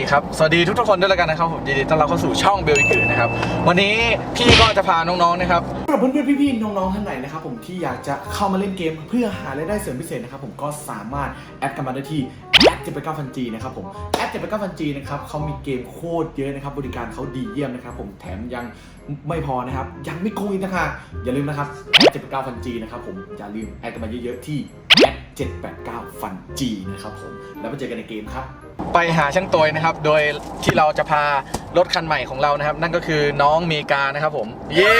สวัสดีครับ สวัสดีทุกๆคนด้วยแล้วกันนะครับผมยินดีต้อนรับเข้าสู่ช่องเบลวิกือนะครับ วันนี้พี่ก็จะพาน้องๆนะครับสำหรับเพื่อนๆพี่ๆน้องๆท่านไหนนะครับผมที่อยากจะเข้ามาเล่นเกมเพื่อหารายได้เสริมพิเศษนะครับผมก็สามารถแอดกันมาได้ที่แอดเจ็ดแปดเก้าพันจีนะครับผมแอดเจ็ดแปดเก้าพันจีนะครับเขามีเกมโคตรเยอะนะครับบริการเขาดีเยี่ยมนะครับผมแถมยังไม่พอนะครับยังไม่โกงอีกนะคะอย่าลืมนะครับแอดเจ็ดแปดเก้าพันจีนะครับผมอย่าลืมแอดกันมาเยอะๆที่ แอดเจ็ดแปดเก้าฟันจีนะครับผม แล้วมาเจอกันในเกมครับ ไปหาช่างตัวยนะครับ โดยที่เราจะพารถคันใหม่ของเรานะครับ นั่นก็คือน้องเมกานะครับผม เย้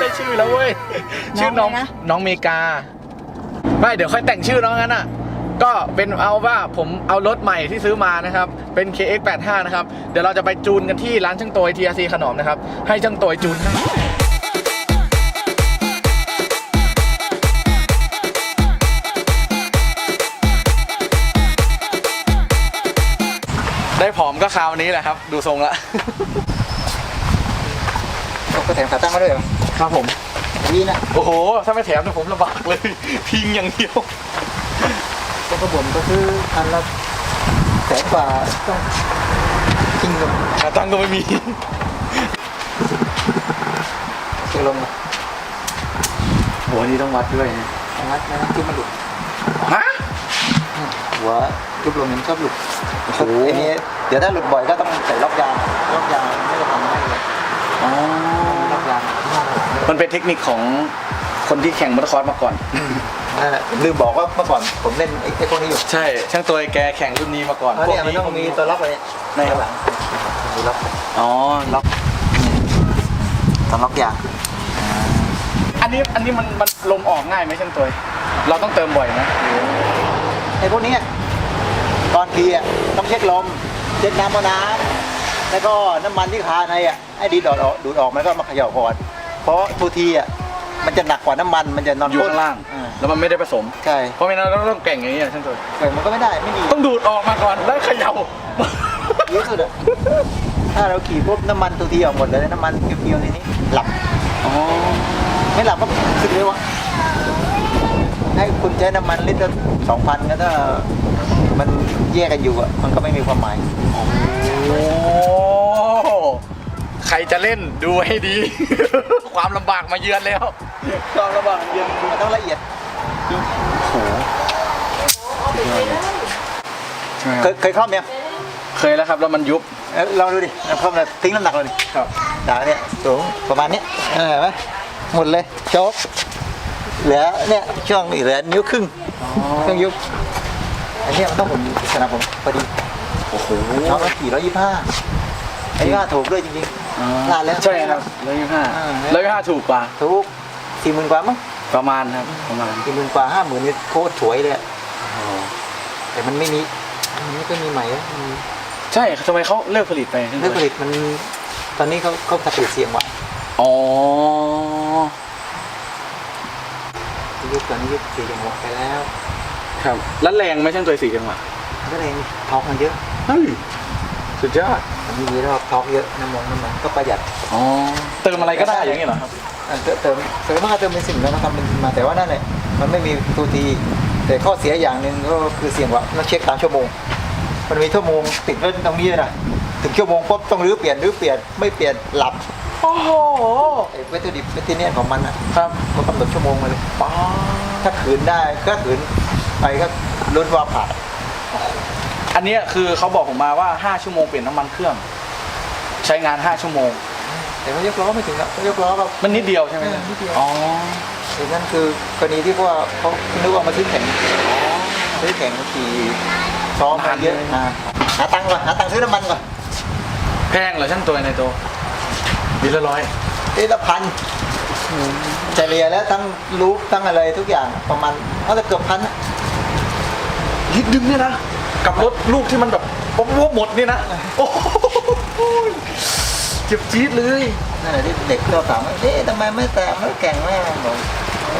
ได้ชื่อแล้วเว้ย ชื่อน้องน้องอะไรนะ น้องเมกา ไม่เดี๋ยวค่อยแต่งชื่อน้องงั้นอะ ก็เป็นเอาว่าผมเอารถใหม่ที่ซื้อมานะครับ เป็น KX85 นะครับ เดี๋ยวเราจะไปจูนกันที่ร้านช่างตัวย TRC ขนอมนะครับ ให้ช่างตัวยจูนให้ ได้ผอมก็คราวนี้แหละครับ ดูทรงละก็แถมขาตั้งมาด้วยเหรอครับผมดีนะโอ้โห ถ้าไม่แถมเนี่ยผมลำบากเลยพิงอย่างเดียวก็กระผมก็คืออันละแสนกว่าต้องทิ้งลงขาตั้งก็ไม่มีเช็คลงมาโหอันนี้ต้องวัดด้วยนะเอางัดนะที่มันหลุดฮะ หัวรูปลงมันชอบหลุดโอ้โห ไอ้นี้เดี๋ยวถ้าหลุดบ่อยก็ต้องใส่ล็อกยางล็อกยางไม่ได้ทำให้เลยอ๋อล็อกยางมันเป็นเทคนิคของคนที่แข่งมอเตอร์คอร์สมาก่อน นั่นแหละลืมบอกว่าเมื่อก่อนผมเล่นไอ้ไอ้พวกนี้อยู่ใช่ ช่างตัวแกแข่งรุ่นนี้มาก่อนเพราะเนี่ยมันต้องมีตัวล็อกอะไรในข้างหลังมีล็อกอ๋อล็อกตัวล็อกยางอันนี้อันนี้มันมันลมออกง่ายไหมช่างตัวเราต้องเติมบ่อยไหมหรือไอ้พวกเนี้ย ตอนทีอะต้องเช็คลม เช็คน้ำมะน้ำแล้วก็น้ำมันที่คาในอะให้ดีดออก ดูดออกมันก็มาเขย่าก่อน เพราะทูทีอะมันจะหนักกว่าน้ำมันมันจะนอนอยู่ข้างล่าง อ่าแล้วมันไม่ได้ผสม ใช่เพราะไม่งั้นเราต้องแก่งอย่างนี้อะช่างตัวแต่มันก็ไม่ได้ไม่ดีต้องดูดออกมาก่อนแล้วเขย่า เยอะสุดอะถ้าเราขี่ปุ๊บน้ำมันทูทีออกหมดเลยน้ำมันเพียวๆในนี้หลับ อ๋อไม่หลับก็รู้สึกเลยว่าให้คุณใช้น้ำมันลิตรสองพันก็ถ้า มันแยกกันอยู่อะมันก็ไม่มีความหมาย โอ้ใครจะเล่นดูให้ดี ความลำบากมาเยือนแล้ว ความลำบากมาเยือนมันต้องละเอียดใช่ไหมเคยเคยคล่อมยังเคยแล้วครับแล้วมันยุบเอ้ยลองดูดิลองคล่อมเลยทิ้งน้ำหนักเลยดิครับดาเนี่ยสูงประมาณเนี้ยเออเห็นไหมหมดเลยโจ๊กเหลือเนี่ยช่วงนี้เหลือนิ้วครึ่งเครื่องยุบ อันเนี้ยมันต้องผมขนาดผมพอดีโอ้โหน้องละกี่ร้อยยี่ห้าไอ้ว่าถูกด้วยจริงๆพลาดแล้วใช่ครับร้อยยี่ห้าอ่าร้อยยี่ห้าถูกกว่าถูกสี่หมื่นกว่ามั้งประมาณครับประมาณสี่หมื่นกว่าห้าหมื่นนี่โคตรสวยเลยอะแต่มันไม่มีมันไม่ค่อยมีใหม่แล้วมันใช่ทำไมเขาเลิกผลิตไปเรื่องผลิตมัน ตอนนี้เขาเขาผลิตเสียงว่ะอ๋อยุคตอนนี้ยุคเสียงว่ะไปแล้ว ครับแล้วแรงไหมช่างตัวสี่จังหวะก็เลยท็อกมันเยอะเฮ้ยสุดยอดมันมีรอบท็อกเยอะน้ำมันน้ำมันก็ประหยัดอ๋อเติมอะไรก็ได้อย่างนี้เหรอครับอะเติมเติมเติมมากเติมเป็นสิ่งแล้วมาทำเป็นมาแต่ว่านั่นแหละมันไม่มีทูทีแต่ข้อเสียอย่างหนึ่งก็คือเสี่ยงว่าต้องเช็คตามชั่วโมง มันมีชั่วโมงติดไว้ตรงนี้เลยนะถึงชั่วโมงปุ๊บต้องรื้อเปลี่ยนรื้อเปลี่ยนไม่เปลี่ยนหลับโอ้โหไอ้วัตถุดิบวัตถุเนียนของมันอะครับก็กำหนดชั่วโมงมาเลยป้าถ้าขืนได้ก็ขืน ไปก็ล้นว่าผ่าดอันเนี้ยคือเขาบอกผมมาว่า 5 ชั่วโมงเปลี่ยนน้ำมันเครื่อง ใช้งาน 5 ชั่วโมง แต่ว่ายกล้อไม่ถึงครับยกล้อก็ มันนิดเดียวใช่ไหมเออนิดเดียว อ๋อแต่นั่นคือกรณีที่ว่าเขานึกว่ามาซื้อแข่งซื้อแข่งมาขี่ซ้อมมาเยอะอ่าหาตังค์ก่อนหาตังค์ซื้อน้ำมันก่อนแพงเหรอช่างตัวในตัวบิลละร้อยเอ๊ะละพันเฉลี่ยแล้วทั้งลูกทั้งอะไรทุกอย่างประมาณน่าจะเกือบพันอะ ลิตรดึงเนี่ยนะ กับรถลูกที่มันแบบปุ๊บวบหมดนี่นะ โอ้โหเจ็บจี๊ดเลย นั่นแหละที่เด็กก็ถามว่าเอ๊ะทำไมไม่แต่ไม่แข่งแม่บอก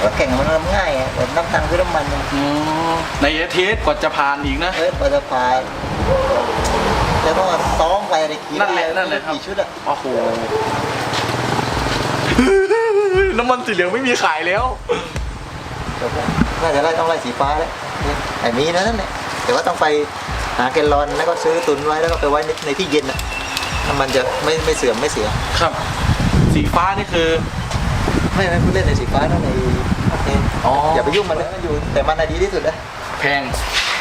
ว่าแข่งมันทำง่ายอะแต่น้ำตังค์ซื้อน้ำมันเนี่ยอ๋อในเทสกว่าจะผ่านอีกนะเอ้ยปตทายแล้วก็ซ้อมไปอะไรกี่นั่นแหละนั่นแหละครับ กี่ชุดอะโอ้โห น้ำมันสีเหลืองไม่มีขายแล้ว จบแล้ว น่าจะไล่ต้องไล่สีฟ้าแล้วเนี่ยไอ้มีนะนั่นแหละแต่ว่าต้องไปหาแกลลอนแล้วก็ซื้อตุนไว้แล้วก็ไปไว้ในในที่เย็นอะน้ำมันจะไม่ไม่เสื่อมไม่เสียครับ สีฟ้านี่คือไม่ไม่พูดเล่นในสีฟ้านั่นในโอเคอ๋อออย่าไปยุ่งมันเลยมันอยู่แต่มันน่ะดีที่สุดนะแพง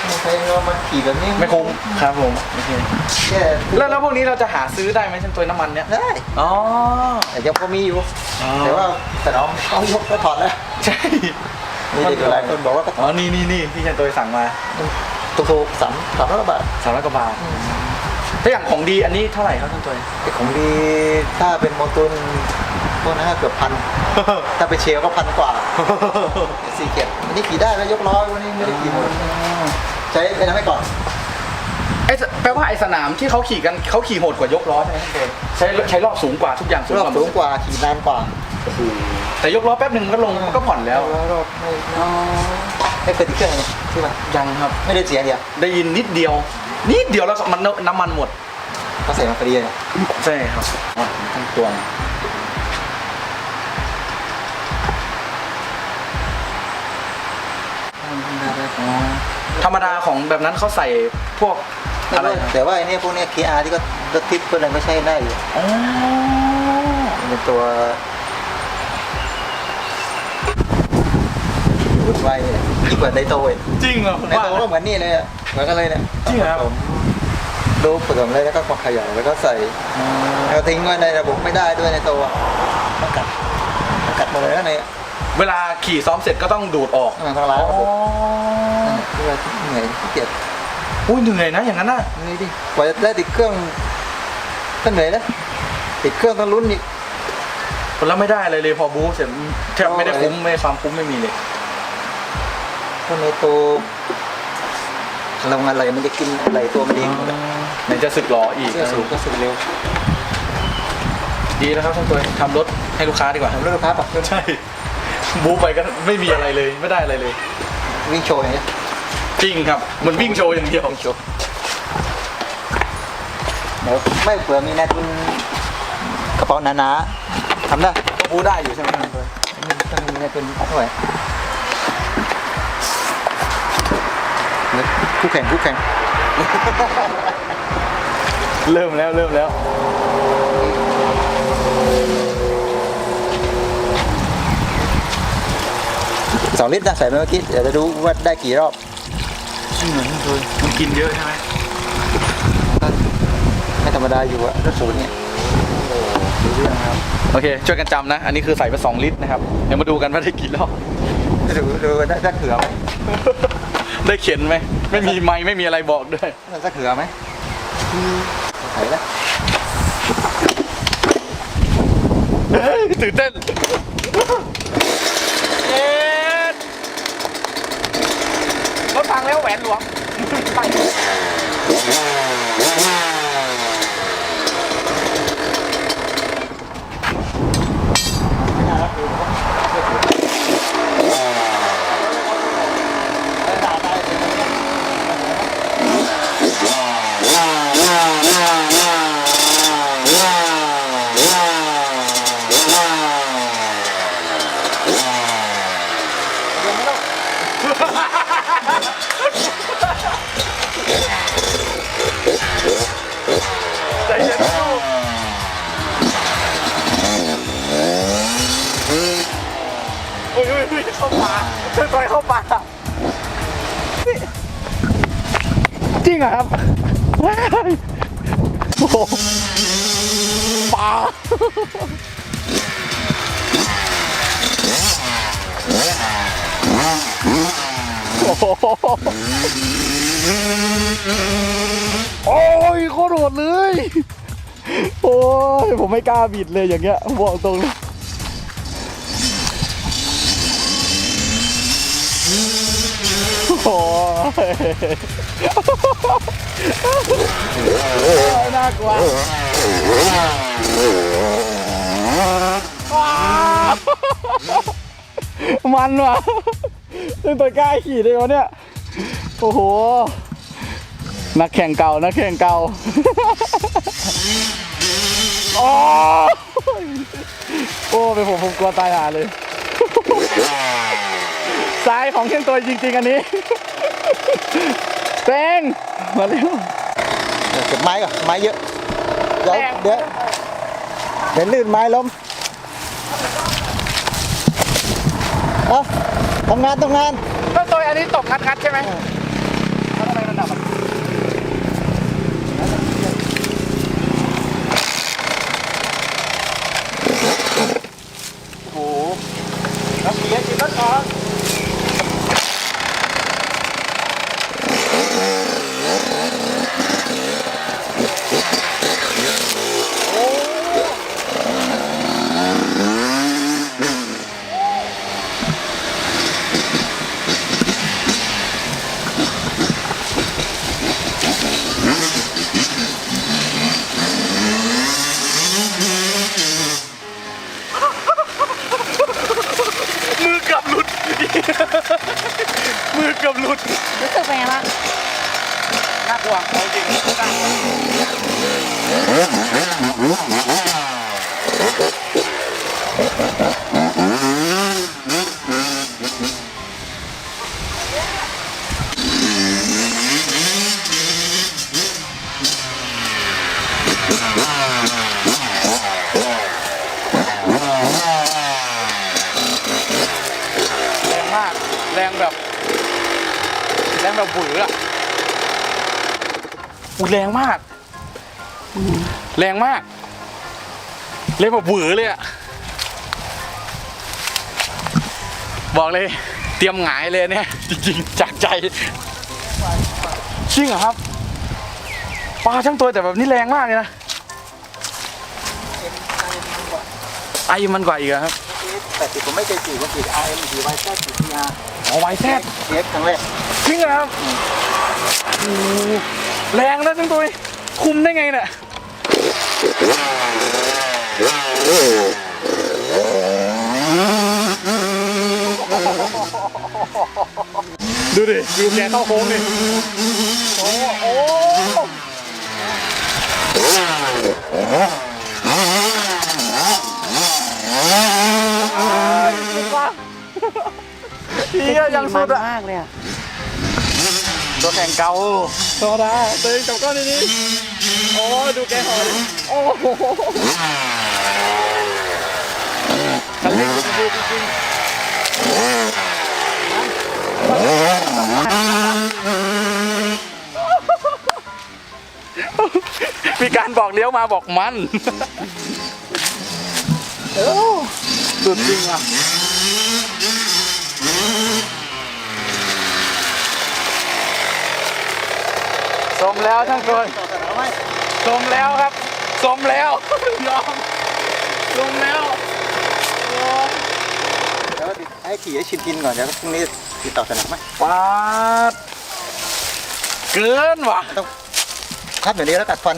ไม่ใช่เรามาขี่แบบนี้ไม่คุ้มครับผมโอเคแค่แล้วแล้วพวกนี้เราจะหาซื้อได้ไหมเช่นตัวน้ำมันเนี้ยได้อ๋อแต่ยังพอมีอยู่อ๋อแต่ว่าแต่น้องเขายกก็ถอดแล้วใช่ มีเด็กหลายคนบอกว่าก็อ๋อนี่นี่นี่ที่เชนตัวสั่งมาถูกๆสามสามร้อยบาทสามร้อยกว่าบาทถ้าอย่างของดีอันนี้เท่าไหร่ครับท่านตัวแต่ของดีถ้าเป็นโมตุนพวกนั้นก็เกือบพัน ถ้าไปเชลก็พันกว่าสี่เก็บอันนี้ขี่ได้แล้วยกล้อวันนี้ไม่ได้ขี่หมดใช้เป็นอะไรก่อนไอ้สแปลว่าไอ้สนามที่เขาขี่กันเขาขี่โหดกว่ายกล้อใช่ไหมท่านตัวใช้ใช้รอบสูงกว่าทุกอย่างสูงรกอบว่าสูงกว่าขี่นานกว่า แต่ยกล้อแป๊บหนึ่งมันก็ลงมันก็ผ่อนแล้วรอบไม่ไม่เคยติดเครื่องเลยใช่ไหมยังครับ ไม่ได้เสียเดียวได้ยินนิดเดียว นิดเดียวแล้วก็มันน้ำมันหมด ก็ใส่มาพอดีเลยใช่ครับอะทั้งตัวนะธรรมดาของแบบนั้นเขาใส่พวกแต่อะไรว่านะแต่ว่าไอ้เนี่ยพวกเนี้ย KR ที่ก็รถทิปเพื่อนอะไรก็ใช้ได้อยู่อ๋อมันเป็นตัว วุ่นวายเลยยิ่งกว่าในโตอีกจริงเหรอในโตก็เหมือนนี่เลยอะเหมือนกันเลยเนี่ยจริงเหรอครับ ผมดูผสมเลยแล้วก็มาเขย่าแล้วก็ใส่แล้วทิ้งไว้ในระบบไม่ได้ด้วยในโตอะมันกัดมันกัดหมดเลยนะในเวลาขี่ซ้อมเสร็จก็ต้องดูดออกทางร้านอ๋ระอบบที่ว่าเหนื่อยขี้เกียจอุ้ยเหนื่อยนะอย่างนั้นน่ะนี่ดิกว่าจะได้ติดเครื่องก็เหนื่อยนะติดเครื่องต้องลุ้นอีกแล้วไม่ได้อะไรเลยพอบู๊เสร็จแทบไม่ได้คุ้มไม่ความคุ้มไม่มีเลย เพราะในโตลงอะไรมันจะกินอะไรตัวมันเองหมดอะไหนจะสึกหรออีกเสื้อสูงก็สุดเร็วดีนะครับท่านตัวทำรถให้ลูกค้าดีกว่าทำรถลูกค้าปะใช่บู๊ไปก็ไม่มีอะไรเลยไม่ได้อะไรเลย วิ่งโชว์อย่างเงี้ยจริงครับเหมันวิ่งโชว์อย่างเดียววิ่งโชว์เดี๋ยวไม่เผื่อมีนายทุนกระเป๋าหนาๆทำได้ก็บู๊ได้อยู่ใช่ไหมท่านตัวต้องมีนายทุนเท่าไหร่ คู่แข่งคู่แข่ง เริ่มแล้วเริ่มแล้ว สองลิตรนะใส่ไปเมื่อกี้เดี๋ยวจะดูว่าได้กี่รอบจริงเหรอท่านตัวมันกินเยอะใช่ไหมไม่ธรรมดาอยู่อะรถศูนย์เนี่ยโอเค ช่วยกันจำนะ อันนี้คือใส่ไป 2 ลิตรนะครับ เดี๋ยวมาดูกันว่าได้กี่รอบดูดูได้ได้เขือไหมได้เขียนไหม ไม่มีไม้ไม่มีอะไรบอกด้วยได้เขือไหมใส่แล้วเฮ้ยตื่นเต้นเอ็ดรถพังแล้วแหวนหลวงพังไม่ เข้าป่าเดินไปเข้าป่าจริงเหรอครับโอ้โหป่าโอ้โหโอ้ยโคตรโหดเลย โอ้ย ผมไม่กล้าบิดเลยอย่างเงี้ยบอกตรงเลย น่ากลัวมันว่ะเล่ตัวกล้าขี่ได้วะเนี่ย โอ้โห นักแข่งเก่า นักแข่งเก่าโอ้โอ้เป็นผมผมกลัวตายหาเลย ซ้ายของเช่นตัวจริง ๆ อันนี้ แตงมาเร็วเดี๋ยวเก็บไม้ก่อนไม้เยอะเดี๋ยวแรงเดี๋ยวเดี๋ยวลื่นไม้ล้มเอาทำงานทำงานก็ตัวอันนี้ตกงัดๆใช่ไหมแล้วทำไมมันดับอะโอ้โหน้ำเสียจิตรถก่อน มือเกือบหลุด มือเกือบหลุด รู้สึกเป็นไงบ้าง น่ากลัวเอา จริงน่ากลัวแรงมาก แรงแบบ แรงแบบหวืออะ อุยแรงมาก แรงมากแรงแบบหวือเลยอะบอกเลย เตรียมหงายเลยเนี่ยจริงๆจากใจจริงเหรอครับปลาช่างตัวแต่แบบนี้แรงมากเลยนะไอมันกว่าอีกอะครับแต่ติดผมไม่เคยขี่ผมขี่ RM ขี่ไวแซ่ขี่ PR เอาไว้แซดเทปครั้งแรกจริงเหรอครับโอ้โห แรงนะจังตัวนี้คุมได้ไงเนี่ยดูดิวิวแกเข้าโค้งดิโอ้โหพี่ก็ยังสุดอะมากเลยอะ ตัวแข่งเก่าโซดาตัวเองจับก้อนนี้โอ้ดูแกหอยโอ้โหคันเร่งดูจริงๆมีการบอกเลี้ยวมาบอกมันโอ้สุดจริงอะ สมแล้วทั้งตัวสมแล้วครับ สมแล้วยอมสมแล้วโอ้เดี๋ยวติดให้ขี่ให้ชินกินก่อนเดี๋ยวพรุ่งนี้ติดต่อสนามไหมปาดเกินว่ะคัดแบบนี้แล้วกัดฟัน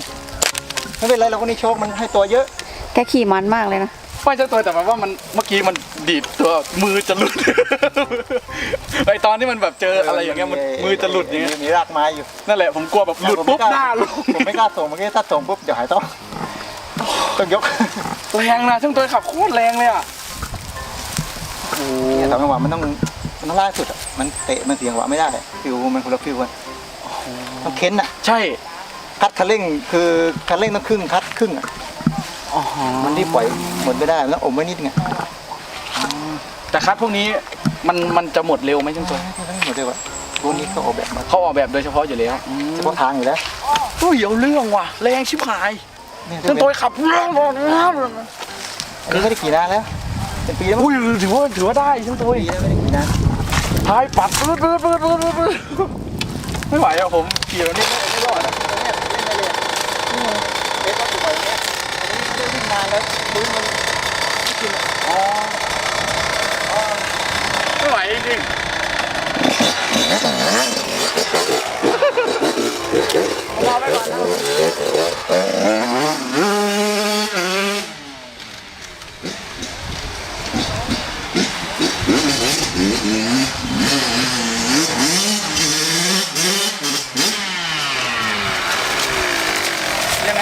ไม่เป็นไรเราคนนี้โชคมันให้ตัวเยอะ แกขี่มันมากเลยนะ ไม่ใช่ตัวแต่แบบว่ามันเมื่อกี้มันดีดตัวมือจะหลุด ไอตอนที่มันแบบเจออะไรอย่างเงี้ยมันมือจะหลุดอย่างเงี้ยมีรากไม้อยู่นั่นแหละผมกลัวแบบหลุดปุ๊บหน้าลงผมไม่กล้าส่งเมื่อกี้ถ้าส่งปุ๊บเดี๋ยวหายต้องต้องยกแรงนะช่างตัวขับโคตรแรงเลยอะโอ้โหเนี่ยแต่จังหวะมันต้องมันต้องล่าสุดอะมันเตะมันเสียงหวะไม่ได้ฟิวมันคนละฟิวกันต้องเค้นอะ ใช่คัดคันเร่งคือคันเร่งต้องครึ่งคัดครึ่งอะอ๋อ มันรีบปล่อยหมดไม่ได้มันต้องอมไว้นิดไงแต่คัดพวกนี้มันมันจะหมดเร็วไหมช่างตัวไม่หมดเลยว่ะรุ่นนี้เขาออกแบบมาเขาออกแบบโดยเฉพาะอยู่แล้วเฉพาะทางอยู่แล้วโอ้ยเอาเรื่องว่ะแรงชิบหายเนี่ยจนตัวขับอันนี้ไม่ได้ขี่นานแล้วเป็นปีแล้วมั้งอุ้ยถือว่าถือว่าได้ช่างตัวปีแล้วไม่ได้ขี่นานท้ายปัดปืดปืดปืดปืดปืดปืดไม่ไหวอะผมขี่แบบนี้ไม่รอดอะ เอ๊ะก็ถูกไปเนี้ยอันนี้ไม่ได้วิ่งนานแล้วพื้นมันไม่กินอะ อ๋ออ๋อไม่ไหวจริงรอไปก่อนนะยังไง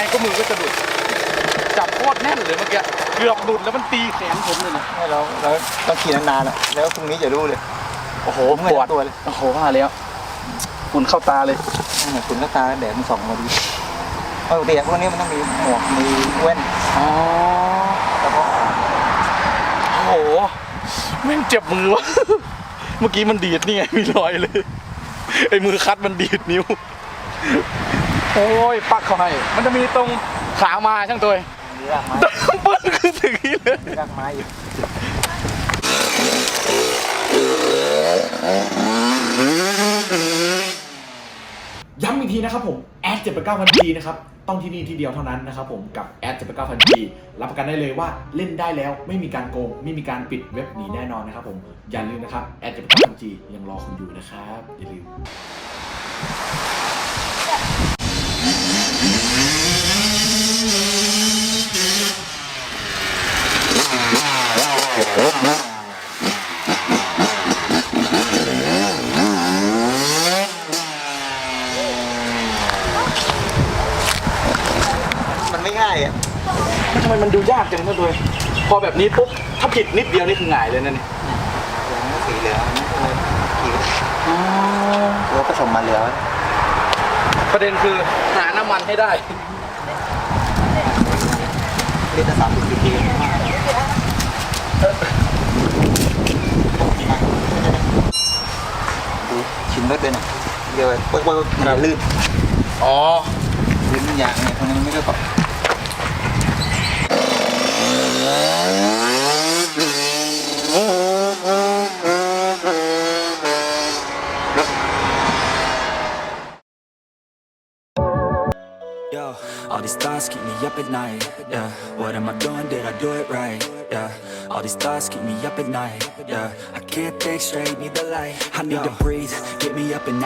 ก็มือก็จะหลุด จับโคตรแน่นเลยเมื่อกี้ เกือบหลุดแล้วมันตีแขนผมเลยเนี่ยให้เราเราต้องขี่นานๆอะแล้วพรุ่งนี้จะรู้เลย โอ้โหผมเหนื่ปอยวดตัวเลย โอ้โหว่าแล้วฝุ่นเข้าตาเลยนั่นแหละฝุ่นก็ตาแดดมันส่องมาดีปกติอะพวกนี้มันต้องมีหมวกมีแว่น อ๋อแต่พอโอ้โหแม่งเจ็บมือวะ เมื่อกี้มันดีดนี่ไงมีรอยเลย ไอ้มือคัดมันดีดนิ้ว โอ้ย ปักเขาให้ มันจะมีตรง ขามาช่างตัวมีรากไม้เปิ้ลคือถึงนี้เลยมีรากไม้อยู่ย้ำอีกทีนะครับผมแอด789พันจีนะครับต้องที่นี่ที่เดียวเท่านั้นนะครับผมกับแอด789พันจีรับประกันได้เลยว่าเล่นได้แล้วไม่มีการโกงไม่มีการปิดเว็บหนีแน่นอนนะครับผมอย่าลืมนะครับแอด789พันจียังรอคุณอยู่นะครับอย่าลืม มันไม่ง่ายอะทำไมมันดูยากจังช่างตัวพอแบบนี้ปุ๊บ ถ้าผิดนิดเดียวนี่คือหงายเลยนะเนี่ยสีเหลืองนี่คือขีดแล้วผสมมาเหลืองประเด็นคือหาน้ำมันให้ได้เรียกแต่สามสิบปี มากดูชิ้นรถเลยนะเดี๋ยวปึ๊กปึ๊กมันลื่นอ๋อลื่นยางเนี่ยตรงนี้มันไม่ได้เกาะ up at night. Yeah, what am I doing? Did I do it right? Yeah, all these thoughts keep me up at night. Yeah, I can't think straight, need the light. I need to breathe, get me up and